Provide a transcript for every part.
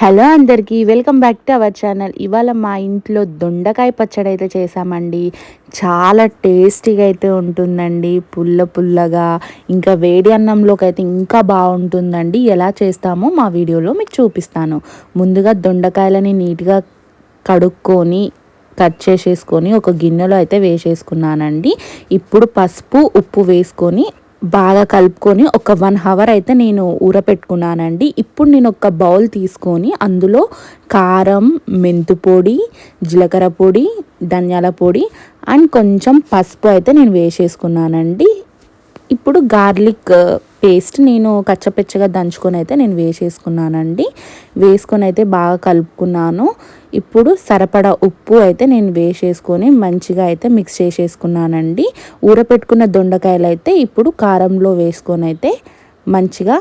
Hello అందరికీ welcome back to our channel. ఇవాళ మా ఇంట్లో దొండకాయ పచ్చడి అయితే చేసామండి చాలా టేస్టీగా అయితే ఉంటుందండి. పుల్ల పుల్లగా ఇంకా వేడి అన్నంలోకి అయితే ఇంకా బాగుంటుందండి. ఎలా చేస్తామో మా వీడియోలో మీకు చూపిస్తాను. ముందుగా దొండకాయలని నీట్గా కడుక్కొని కట్ చేసేసుకొని ఒక గిన్నెలో అయితే వేసేసుకున్నానండి. ఇప్పుడు పసుపు ఉప్పు వేసుకొని బాగా కలుపుకొని ఒక వన్ అవర్ అయితే నేను ఊరపెట్టుకున్నానండి. ఇప్పుడు నేను ఒక బౌల్ తీసుకొని అందులో కారం మెంతు పొడి జీలకర్ర పొడి ధనియాల పొడి అండ్ కొంచెం పసుపు అయితే నేను వేసేసుకున్నానండి. ఇప్పుడు గార్లిక్ uh, పేస్ట్ నేను కచ్చపెచ్చగా దంచుకొని అయితే నేను వేసేసుకున్నానండి. వేసుకొని అయితే బాగా కలుపుకున్నాను. ఇప్పుడు సరిపడా ఉప్పు అయితే నేను వేసేసుకొని మంచిగా అయితే మిక్స్ చేసేసుకున్నానండి. ఊరపెట్టుకున్న దొండకాయలు అయితే ఇప్పుడు కారంలో వేసుకొని అయితే మంచిగా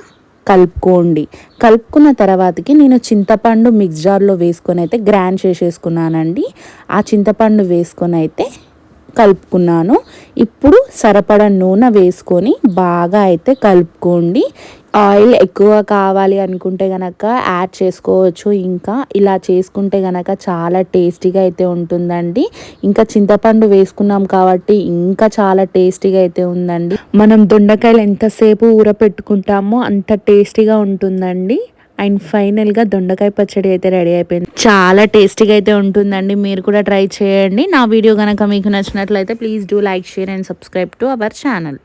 కలుపుకోండి. కలుపుకున్న తర్వాతకి నేను చింతపండు మిక్స్ జార్లో వేసుకొని అయితే గ్రైండ్ చేసేసుకున్నానండి. ఆ చింతపండు వేసుకొని అయితే కలుపుకున్నాను. ఇప్పుడు సరిపడ నూనె వేసుకొని బాగా అయితే కలుపుకోండి. ఆయిల్ ఎక్కువ కావాలి అనుకుంటే గనక యాడ్ చేసుకోవచ్చు. ఇంకా ఇలా చేసుకుంటే గనక చాలా టేస్టీగా అయితే ఉంటుందండి. ఇంకా చింతపండు వేసుకున్నాం కాబట్టి ఇంకా చాలా టేస్టీగా అయితే ఉందండి. మనం దొండకాయలు ఎంతసేపు ఊర పెట్టుకుంటామో అంత టేస్టీగా ఉంటుందండి. అండ్ ఫైనల్గా దొండకాయ పచ్చడి అయితే రెడీ అయిపోయింది. చాలా టేస్టీగా అయితే ఉంటుందండి. మీరు కూడా ట్రై చేయండి. నా వీడియో కనుక మీకు నచ్చినట్లయితే please do like share and subscribe to our channel.